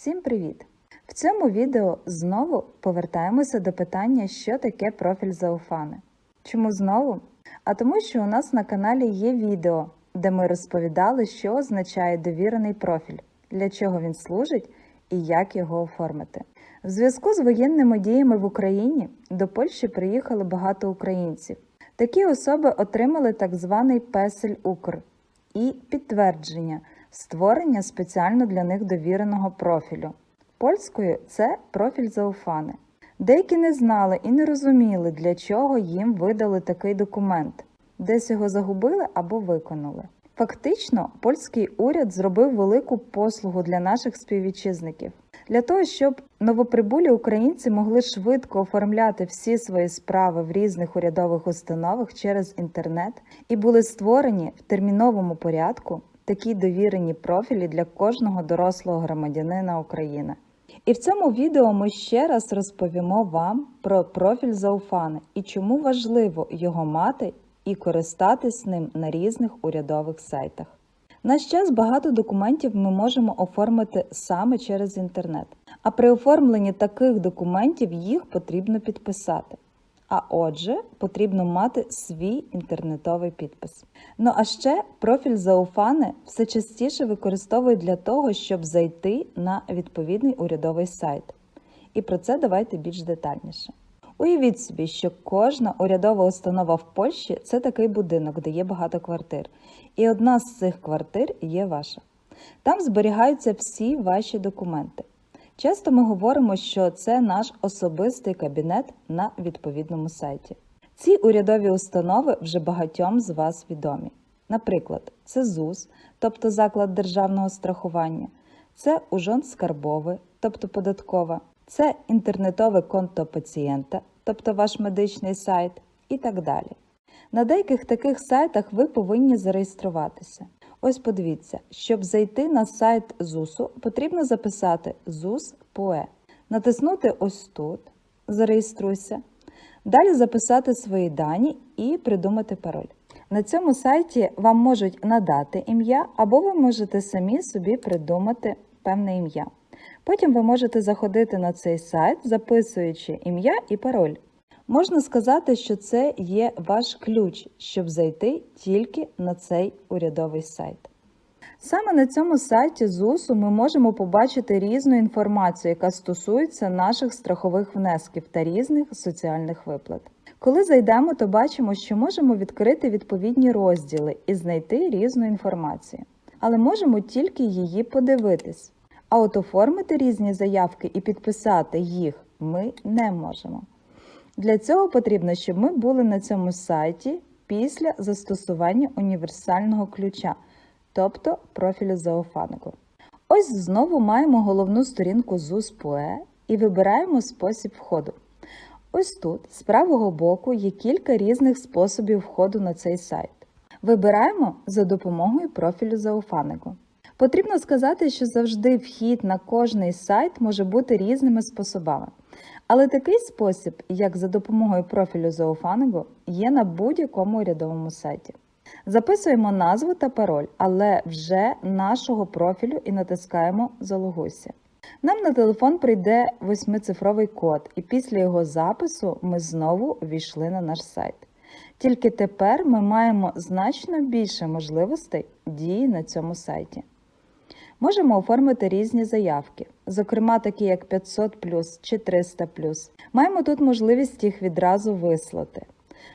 Всім привіт! В цьому відео знову повертаємося до питання, що таке профіль Зауфани. Чому знову? А тому, що у нас на каналі є відео, де ми розповідали, що означає довірений профіль, для чого він служить і як його оформити. В зв'язку з воєнними діями в Україні до Польщі приїхали багато українців. Такі особи отримали так званий песель Укр і підтвердження створення спеціально для них довіреного профілю. Польською це профіль Зауфани. Деякі не знали і не розуміли, для чого їм видали такий документ, десь його загубили або виконали. Фактично, польський уряд зробив велику послугу для наших співвітчизників. Для того, щоб новоприбулі українці могли швидко оформляти всі свої справи в різних урядових установах через інтернет і були створені в терміновому порядку такі довірені профілі для кожного дорослого громадянина України. І в цьому відео ми ще раз розповімо вам про профіль Зауфани і чому важливо його мати і користатись ним на різних урядових сайтах. Наш час багато документів ми можемо оформити саме через інтернет, а при оформленні таких документів їх потрібно підписати. А отже, потрібно мати свій інтернетовий підпис. Ну а ще профіль Зауфани все частіше використовують для того, щоб зайти на відповідний урядовий сайт. І про це давайте більш детальніше. Уявіть собі, що кожна урядова установа в Польщі це такий будинок, де є багато квартир. І одна з цих квартир є ваша. Там зберігаються всі ваші документи. Часто ми говоримо, що це наш особистий кабінет на відповідному сайті. Ці урядові установи вже багатьом з вас відомі. Наприклад, це ЗУС, тобто заклад державного страхування, це Ужон скарбовий, тобто податкова, це інтернетове конто пацієнта, тобто ваш медичний сайт, і так далі. На деяких таких сайтах ви повинні зареєструватися. Ось подивіться, щоб зайти на сайт ЗУСу, потрібно записати ЗУС натиснути ось тут, зареєструйся, далі записати свої дані і придумати пароль. На цьому сайті вам можуть надати ім'я, або ви можете самі собі придумати певне ім'я. Потім ви можете заходити на цей сайт, записуючи ім'я і пароль. Можна сказати, що це є ваш ключ, щоб зайти тільки на цей урядовий сайт. Саме на цьому сайті ЗУСу ми можемо побачити різну інформацію, яка стосується наших страхових внесків та різних соціальних виплат. Коли зайдемо, то бачимо, що можемо відкрити відповідні розділи і знайти різну інформацію, але можемо тільки її подивитись. А от оформити різні заявки і підписати їх ми не можемо. Для цього потрібно, щоб ми були на цьому сайті після застосування універсального ключа, тобто профілю Зауфанику. Ось знову маємо головну сторінку ЗУС-ПОЕ і вибираємо спосіб входу. Ось тут, з правого боку, є кілька різних способів входу на цей сайт. Вибираємо за допомогою профілю Зауфанику. Потрібно сказати, що завжди вхід на кожний сайт може бути різними способами. Але такий спосіб, як за допомогою профілю Зоофаниго, є на будь-якому урядовому сайті. Записуємо назву та пароль, але вже нашого профілю і натискаємо Залогуйся. Нам на телефон прийде восьмицифровий код, і після його запису ми знову війшли на наш сайт. Тільки тепер ми маємо значно більше можливостей дії на цьому сайті. Можемо оформити різні заявки, зокрема такі як 500 чи 300 Маємо тут можливість їх відразу вислати.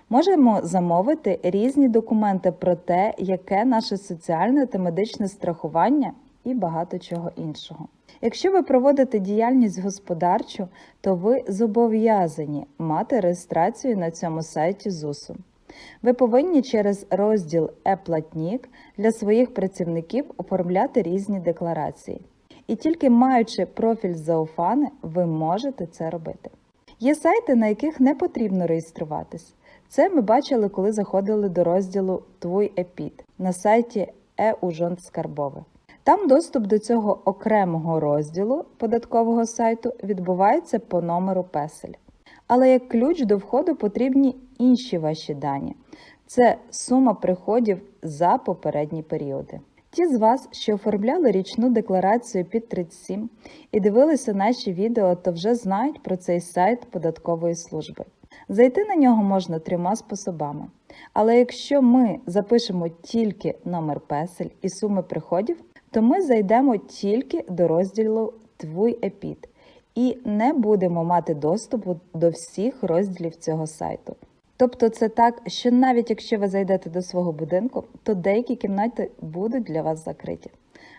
Можемо замовити різні документи про те, яке наше соціальне та медичне страхування і багато чого іншого. Якщо ви проводите діяльність господарчу, то ви зобов'язані мати реєстрацію на цьому сайті ЗУСу. Ви повинні через розділ «Е-платнік» для своїх працівників оформляти різні декларації. І тільки маючи профіль Зауфани, ви можете це робити. Є сайти, на яких не потрібно реєструватись. Це ми бачили, коли заходили до розділу Твій ЕПІД на сайті «Е-Ужонт Скарбове». Там доступ до цього окремого розділу податкового сайту відбувається по номеру песель. Але як ключ до входу потрібні інші ваші дані. Це сума приходів за попередні періоди. Ті з вас, що оформляли річну декларацію під 37 і дивилися наші відео, то вже знають про цей сайт податкової служби. Зайти на нього можна трьома способами. Але якщо ми запишемо тільки номер песель і суми приходів, то ми зайдемо тільки до розділу Твій епід і не будемо мати доступу до всіх розділів цього сайту. Тобто це так, що навіть якщо ви зайдете до свого будинку, то деякі кімнати будуть для вас закриті.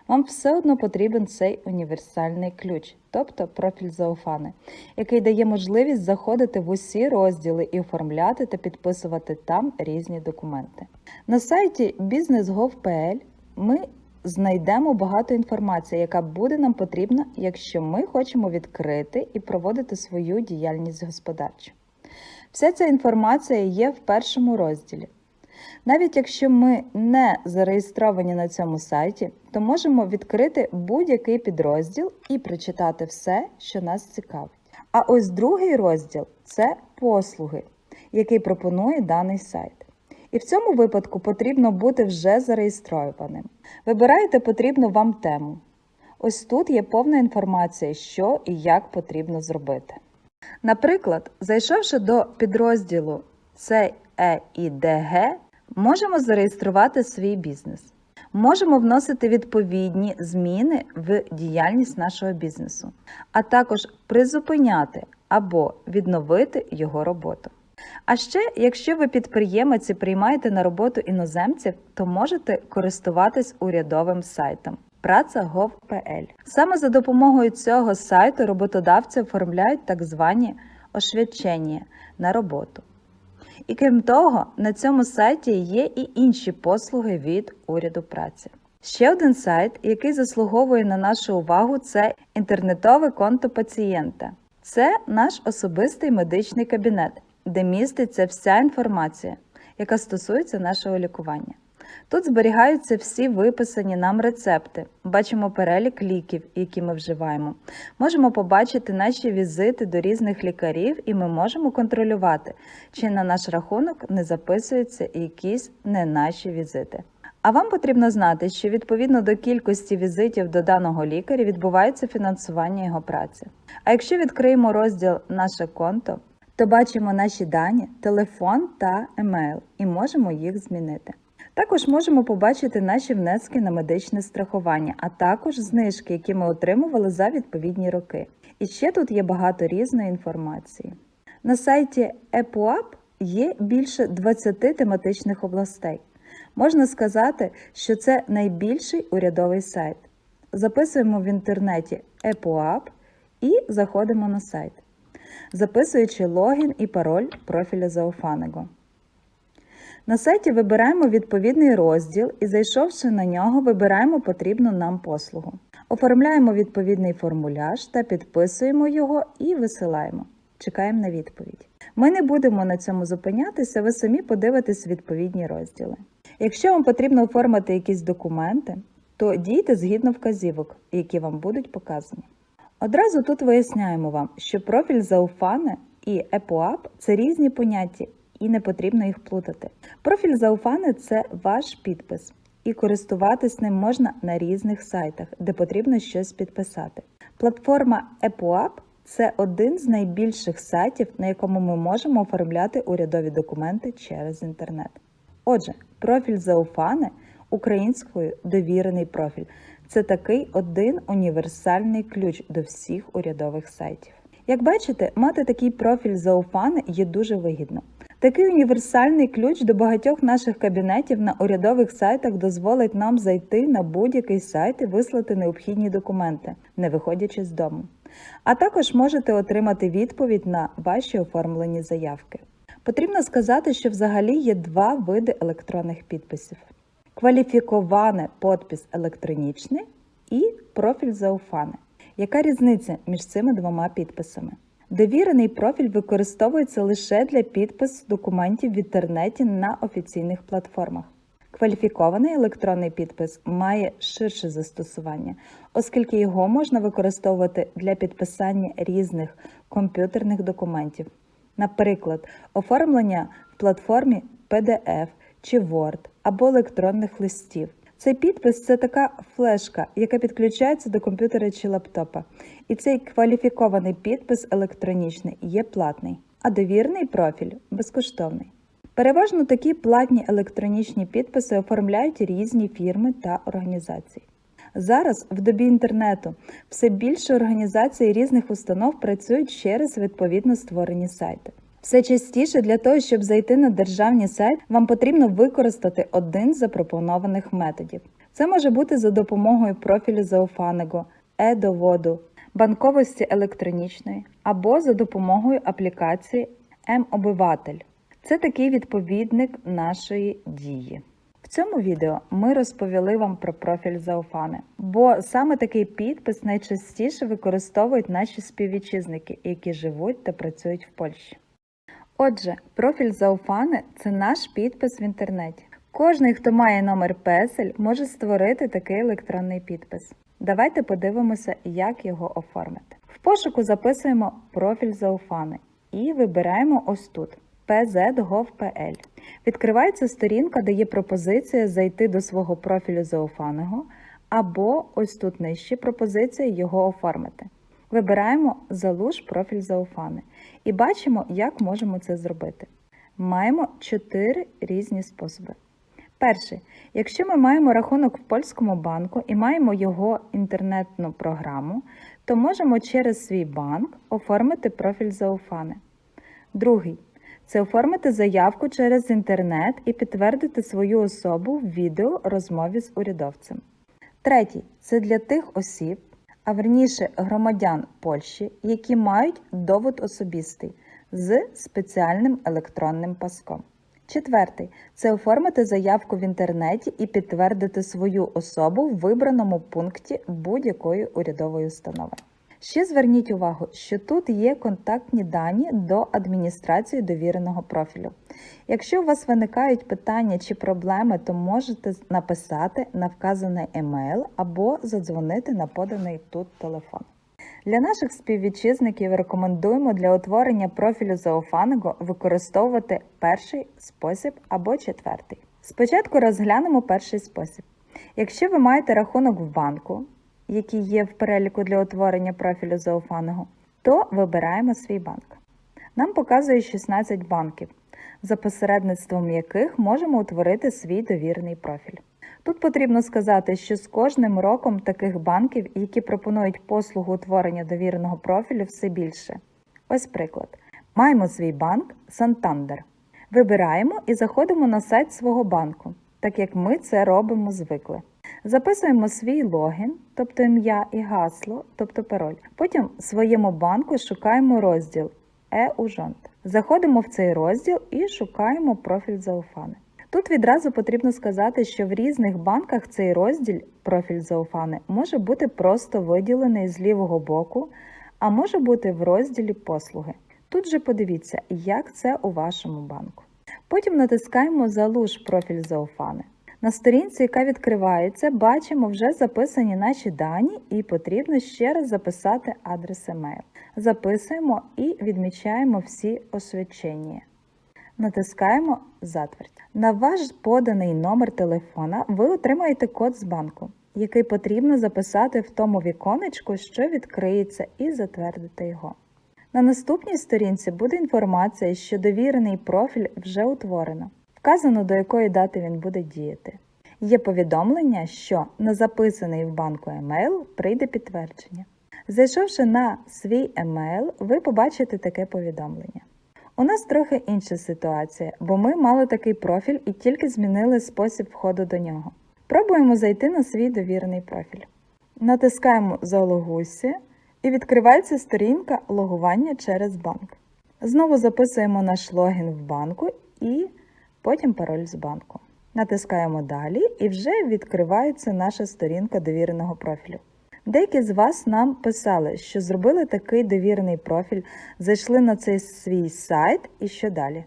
Вам все одно потрібен цей універсальний ключ, тобто профіль Зауфани, який дає можливість заходити в усі розділи і оформляти та підписувати там різні документи. На сайті business.gov.pl ми знайдемо багато інформації, яка буде нам потрібна, якщо ми хочемо відкрити і проводити свою діяльність господарчу. Вся ця інформація є в першому розділі. Навіть якщо ми не зареєстровані на цьому сайті, то можемо відкрити будь-який підрозділ і прочитати все, що нас цікавить. А ось другий розділ це послуги, який пропонує даний сайт. І в цьому випадку потрібно бути вже зареєстрованим. Вибираєте потрібну вам тему. Ось тут є повна інформація, що і як потрібно зробити. Наприклад, зайшовши до підрозділу CEIDG, можемо зареєструвати свій бізнес. Можемо вносити відповідні зміни в діяльність нашого бізнесу, а також призупиняти або відновити його роботу. А ще, якщо ви підприємець і приймаєте на роботу іноземців, то можете користуватись урядовим сайтом Праця.gov.pl. Саме за допомогою цього сайту роботодавці оформляють так звані освячення на роботу. І крім того, на цьому сайті є і інші послуги від уряду праці. Ще один сайт, який заслуговує на нашу увагу, це інтернетове конто пацієнта. Це наш особистий медичний кабінет, де міститься вся інформація, яка стосується нашого лікування. Тут зберігаються всі виписані нам рецепти, бачимо перелік ліків, які ми вживаємо. Можемо побачити наші візити до різних лікарів, і ми можемо контролювати, чи на наш рахунок не записуються якісь не наші візити. А вам потрібно знати, що відповідно до кількості візитів до даного лікаря відбувається фінансування його праці. А якщо відкриємо розділ Наше конто, то бачимо наші дані, телефон та емейл і можемо їх змінити. Також можемо побачити наші внески на медичне страхування, а також знижки, які ми отримували за відповідні роки. І ще тут є багато різної інформації. На сайті EPUAP є більше 20 тематичних областей. Можна сказати, що це найбільший урядовий сайт. Записуємо в інтернеті EPUAP і заходимо на сайт, записуючи логін і пароль профіля Зауфаnego. На сайті вибираємо відповідний розділ і, зайшовши на нього, вибираємо потрібну нам послугу. Оформляємо відповідний формуляж та підписуємо його і висилаємо. Чекаємо на відповідь. Ми не будемо на цьому зупинятися, ви самі подивитесь відповідні розділи. Якщо вам потрібно оформити якісь документи, то дійте згідно вказівок, які вам будуть показані. Одразу тут виясняємо вам, що профіль Зауфане і EPUAP – це різні поняття і не потрібно їх плутати. Профіль Зауфани це ваш підпис, і користуватись ним можна на різних сайтах, де потрібно щось підписати. Платформа EPUAP це один з найбільших сайтів, на якому ми можемо оформляти урядові документи через інтернет. Отже, профіль Зауфани українською довірений профіль. Це такий один універсальний ключ до всіх урядових сайтів. Як бачите, мати такий профіль Зауфани є дуже вигідно. Такий універсальний ключ до багатьох наших кабінетів на урядових сайтах дозволить нам зайти на будь-який сайт і вислати необхідні документи, не виходячи з дому. А також можете отримати відповідь на ваші оформлені заявки. Потрібно сказати, що взагалі є два види електронних підписів: кваліфіковане подпис електронічний і профіль Зауфани. Яка різниця між цими двома підписами? Довірений профіль використовується лише для підпису документів в інтернеті на офіційних платформах. Кваліфікований електронний підпис має ширше застосування, оскільки його можна використовувати для підписання різних комп'ютерних документів, наприклад, оформлення в платформі PDF чи Word або електронних листів. Цей підпис це така флешка, яка підключається до комп'ютера чи лаптопа. І цей кваліфікований підпис електронічний є платний, а довірний профіль безкоштовний. Переважно такі платні електронічні підписи оформляють різні фірми та організації. Зараз, в добі інтернету, все більше організацій різних установ працюють через відповідно створені сайти. Все частіше для того, щоб зайти на державні сайт, вам потрібно використати один з запропонованих методів. Це може бути за допомогою профілю Зауфаnego, е-доводу, банковості електронічної або за допомогою аплікації М-Обиватель. Це такий відповідник нашої дії. В цьому відео ми розповіли вам про профіль Зауфани, бо саме такий підпис найчастіше використовують наші співвітчизники, які живуть та працюють в Польщі. Отже, профіль Зауфани це наш підпис в інтернеті. Кожний, хто має номер песель, може створити такий електронний підпис. Давайте подивимося, як його оформити. В пошуку записуємо профіль Зауфани і вибираємо ось тут pz.gov.pl. Відкривається сторінка, де є пропозиція зайти до свого профілю Зауфаного, або ось тут нижче пропозиція його оформити. Вибираємо Залуж профіль Зауфани і бачимо, як можемо це зробити. Маємо чотири різні способи. Перший, якщо ми маємо рахунок в польському банку і маємо його інтернетну програму, то можемо через свій банк оформити профіль Зауфани. Другий це оформити заявку через інтернет і підтвердити свою особу в відео розмові з урядовцем. Третій це для тих осіб, а верніше громадян Польщі, які мають довод особистий з спеціальним електронним паском. Четвертий це оформити заявку в інтернеті і підтвердити свою особу в вибраному пункті будь-якої урядової установи. Ще зверніть увагу, що тут є контактні дані до адміністрації довіреного профілю. Якщо у вас виникають питання чи проблеми, то можете написати на вказаний емейл або задзвонити на поданий тут телефон. Для наших співвітчизників рекомендуємо для утворення профілю Зауфаного використовувати перший спосіб або четвертий. Спочатку розглянемо перший спосіб. Якщо ви маєте рахунок в банку, який є в переліку для утворення профілю Зауфаного, то вибираємо свій банк. Нам показує 16 банків, за посередництвом яких можемо утворити свій довірний профіль. Тут потрібно сказати, що з кожним роком таких банків, які пропонують послугу утворення довіреного профілю, все більше. Ось приклад. Маємо свій банк Santander. Вибираємо і заходимо на сайт свого банку, так як ми це робимо звикли. Записуємо свій логін, тобто ім'я і гасло, тобто пароль. Потім в своєму банку шукаємо розділ e-Ужонт. Заходимо в цей розділ і шукаємо профіль Зауфани. Тут відразу потрібно сказати, що в різних банках цей розділ профіль Зауфани може бути просто виділений з лівого боку, а може бути в розділі послуги. Тут же подивіться, як це у вашому банку. Потім натискаємо Залуж профіль Зауфани. На сторінці, яка відкривається, бачимо вже записані наші дані, і потрібно ще раз записати адрес емейл. Записуємо і відмічаємо всі освячення. Натискаємо Затвердь. На ваш поданий номер телефона ви отримаєте код з банку, який потрібно записати в тому віконечку, що відкриється, і затвердити його. На наступній сторінці буде інформація, що довірений профіль вже утворено. Вказано, до якої дати він буде діяти. Є повідомлення, що на записаний в банку емейл прийде підтвердження. Зайшовши на свій емейл, ви побачите таке повідомлення. У нас трохи інша ситуація, бо ми мали такий профіль і тільки змінили спосіб входу до нього. Пробуємо зайти на свій довірений профіль. Натискаємо Залогуйся і відкривається сторінка логування через банк. Знову записуємо наш логін в банку і потім пароль з банку. Натискаємо Далі і вже відкривається наша сторінка довіреного профілю. Деякі з вас нам писали, що зробили такий довірений профіль, зайшли на цей свій сайт і що далі.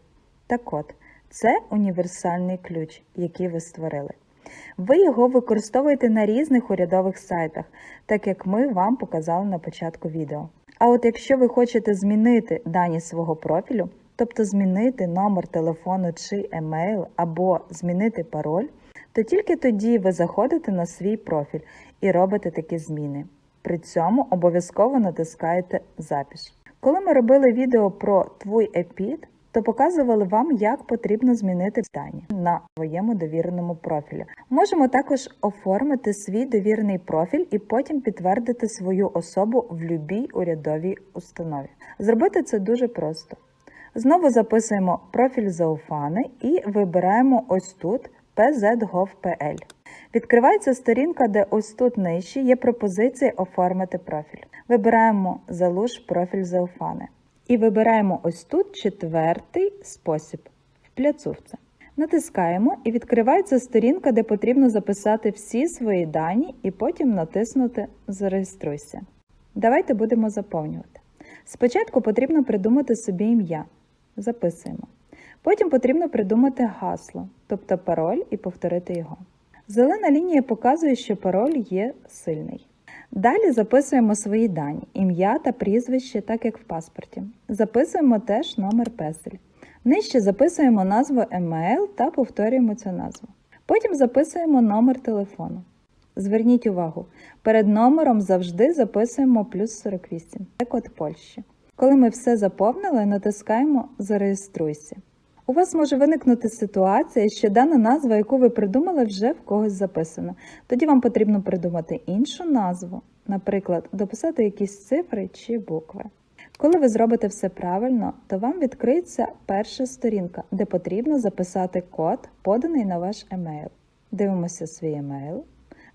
Так от, це універсальний ключ, який ви створили. Ви його використовуєте на різних урядових сайтах, так як ми вам показали на початку відео. А от якщо ви хочете змінити дані свого профілю, тобто змінити номер телефону чи емейл або змінити пароль, то тільки тоді ви заходите на свій профіль і робите такі зміни. При цьому обов'язково натискаєте Запис. Коли ми робили відео про твій епід, то показували вам, як потрібно змінити дані на своєму довіреному профілі. Можемо також оформити свій довірений профіль і потім підтвердити свою особу в любій урядовій установі. Зробити це дуже просто. Знову записуємо профіль Зауфани і вибираємо ось тут pz.gov.pl. Відкривається сторінка, де ось тут нижче є пропозиція оформити профіль. Вибираємо залуж профіль Зауфани. І вибираємо ось тут четвертий спосіб в пляцовці. Натискаємо і відкривається сторінка, де потрібно записати всі свої дані і потім натиснути Зареєструйся. Давайте будемо заповнювати. Спочатку потрібно придумати собі ім'я. Записуємо. Потім потрібно придумати гасло, тобто пароль, і повторити його. Зелена лінія показує, що пароль є сильний. Далі записуємо свої дані, ім'я та прізвище, так як в паспорті. Записуємо теж номер песель. Нижче записуємо назву емейл та повторюємо цю назву. Потім записуємо номер телефону. Зверніть увагу, перед номером завжди записуємо плюс 48. Це код Польщі. Коли ми все заповнили, натискаємо Зареєструйся. У вас може виникнути ситуація, що дана назва, яку ви придумали, вже в когось записана. Тоді вам потрібно придумати іншу назву, наприклад, дописати якісь цифри чи букви. Коли ви зробите все правильно, то вам відкриється перша сторінка, де потрібно записати код, поданий на ваш емейл. Дивимося свій емейл,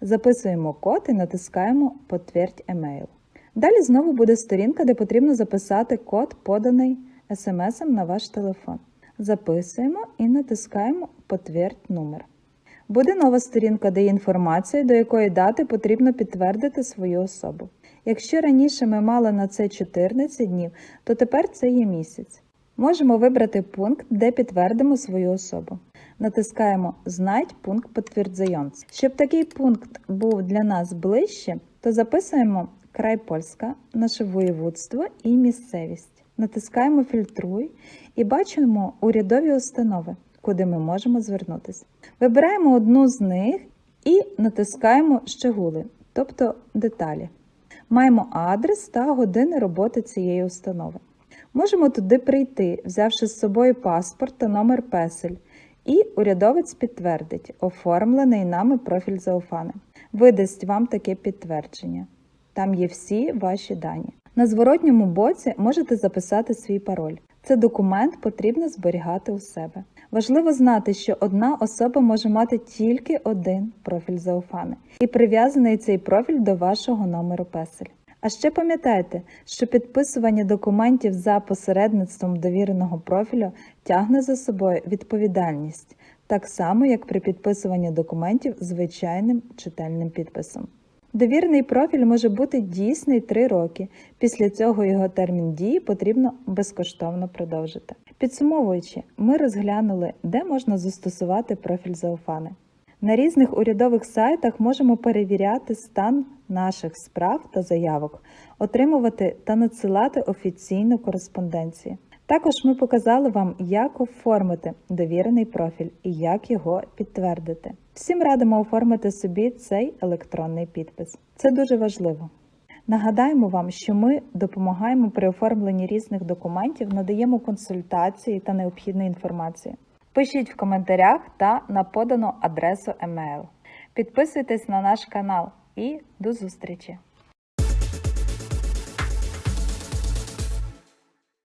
записуємо код і натискаємо Потверть емейл. Далі знову буде сторінка, де потрібно записати код, поданий смс на ваш телефон. Записуємо і натискаємо Потверть номер. Буде нова сторінка, де є інформація, до якої дати потрібно підтвердити свою особу. Якщо раніше ми мали на це 14 днів, то тепер це є місяць. Можемо вибрати пункт, де підтвердимо свою особу. Натискаємо Знать пункт підтверджайонц». Щоб такий пункт був для нас ближче, то записуємо край Польська, наше воєводство і місцевість. Натискаємо Фільтруй і бачимо урядові установи, куди ми можемо звернутися. Вибираємо одну з них і натискаємо Щегули, тобто деталі. Маємо адрес та години роботи цієї установи. Можемо туди прийти, взявши з собою паспорт та номер песель, і урядовець підтвердить оформлений нами профіль Зауфани. Видасть вам таке підтвердження. Там є всі ваші дані. На зворотньому боці можете записати свій пароль. Це документ потрібно зберігати у себе. Важливо знати, що одна особа може мати тільки один профіль Зауфани, і прив'язаний цей профіль до вашого номеру песель. А ще пам'ятайте, що підписування документів за посередництвом довіреного профілю тягне за собою відповідальність, так само як при підписуванні документів звичайним читальним підписом. Довірний профіль може бути дійсний 3 роки. Після цього його термін дії потрібно безкоштовно продовжити. Підсумовуючи, ми розглянули, де можна застосувати профіль Зауфани. На різних урядових сайтах можемо перевіряти стан наших справ та заявок, отримувати та надсилати офіційну кореспонденцію. Також ми показали вам, як оформити довірений профіль і як його підтвердити. Всім радимо оформити собі цей електронний підпис. Це дуже важливо. Нагадаємо вам, що ми допомагаємо при оформленні різних документів, надаємо консультації та необхідну інформацію. Пишіть в коментарях та на подану адресу емейл. Підписуйтесь на наш канал і до зустрічі!